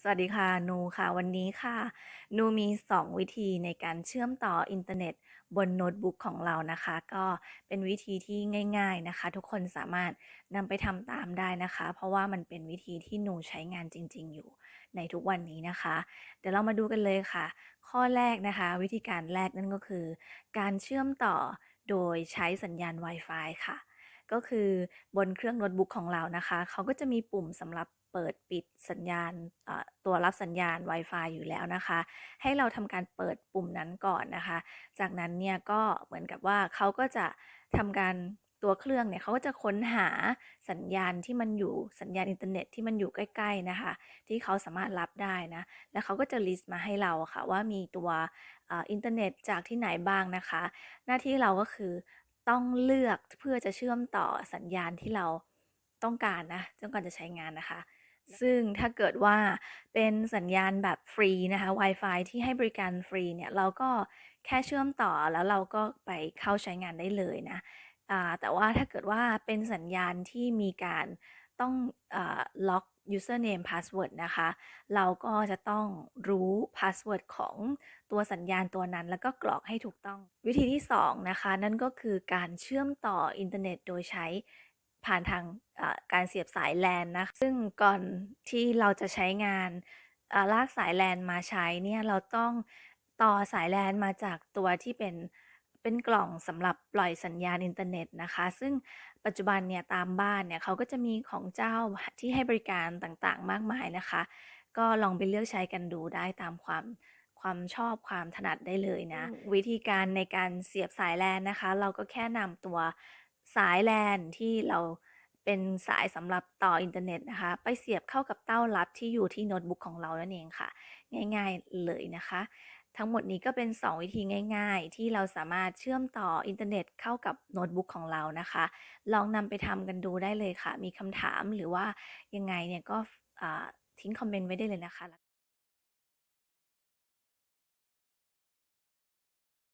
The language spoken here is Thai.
สวัสดีค่ะนูค่ะ วันนี้ค่ะนูมี 2 วิธีในการเชื่อมต่ออินเทอร์เน็ตบนโน้ตบุ๊กของเรานะคะ ก็เป็นวิธีที่ง่าย ๆนะคะ ทุกคนสามารถนำไปทำตามได้นะคะ เพราะว่ามันเป็นวิธีที่หนูใช้งานจริง ๆ อยู่ในทุกวันนี้นะคะ เดี๋ยวเรามาดูกันเลยค่ะ ข้อแรกนะคะ วิธีการแรกนั่นก็คือ การเชื่อมต่อโดยใช้สัญญาณ Wi-Fi ค่ะ ก็คือบนเครื่องโน้ตบุ๊กของเรานะคะ เขาก็จะมีปุ่มสำหรับเปิดปิดสัญญาณตัวรับสัญญาณ Wi-Fi อยู่แล้วนะคะ ให้เราทำการเปิดปุ่มนั้นก่อนนะคะ จากนั้นเนี่ยก็เหมือนกับว่าเขาก็จะทำการตัวเครื่องเนี่ยเขาก็จะค้นหาสัญญาณที่มันอยู่สัญญาณอินเทอร์เน็ตที่มันอยู่ใกล้ๆนะคะ ที่เขาสามารถรับได้นะ แล้วเขาก็จะลิสต์มาให้เราค่ะว่ามีตัวอินเทอร์เน็ตจากที่ไหนบ้างนะคะ หน้าที่เราก็คือ ต้องเลือกเพื่อจะเชื่อมต่อสัญญาณที่เราต้องการนะต้องการจะใช้งานนะคะ ซึ่งถ้าเกิดว่าเป็นสัญญาณแบบฟรีนะคะ Wi-Fi ที่ให้บริการฟรีเนี่ยเราก็แค่เชื่อมต่อแล้วเราก็ไปเข้าใช้งานได้เลยนะอ่าแต่ว่าถ้าเกิดว่าเป็นสัญญาณที่มีการ ต้องล็อก username password นะคะ เราก็จะต้องรู้ password ของตัวสัญญาณตัวนั้น แล้วก็กรอกให้ถูกต้อง วิธีที่ 2 นะคะ นั่นก็คือการเชื่อมต่ออินเทอร์เน็ตโดยใช้ผ่านทางการเสียบสาย LAN นะ ซึ่งก่อนที่เราจะใช้งานลากสาย LAN มาใช้เนี่ย เราต้องต่อสาย LAN มาจากตัวที่เป็น เป็นกล่องสำหรับปล่อยสัญญาณอินเทอร์เน็ตนะคะ ซึ่งปัจจุบันเนี่ยตามบ้านเนี่ยเขาก็จะมีของเจ้าที่ให้บริการต่างๆ มากมายนะคะ ก็ลองไปเลือกใช้กันดูได้ตามความความชอบความถนัดได้เลยนะ วิธีการในการเสียบสาย LAN นะคะ เราก็แค่นำตัวสาย LAN ที่เรา เป็นสายสำหรับต่ออินเทอร์เน็ตนะคะ ไปเสียบเข้ากับเต้ารับที่อยู่ที่โน้ตบุ๊กของเรานั่นเองค่ะ ง่ายๆเลยนะคะ ทั้งหมดนี้ก็เป็น 2 วิธีง่าย ๆ ที่เราสามารถเชื่อมต่ออินเทอร์เน็ตเข้ากับโน้ตบุ๊กของเรานะคะ ลองนำไปทำกันดูได้เลยค่ะ มีคำถามหรือว่ายังไงเนี่ยก็ทิ้งคอมเมนต์ไว้ได้เลยนะคะ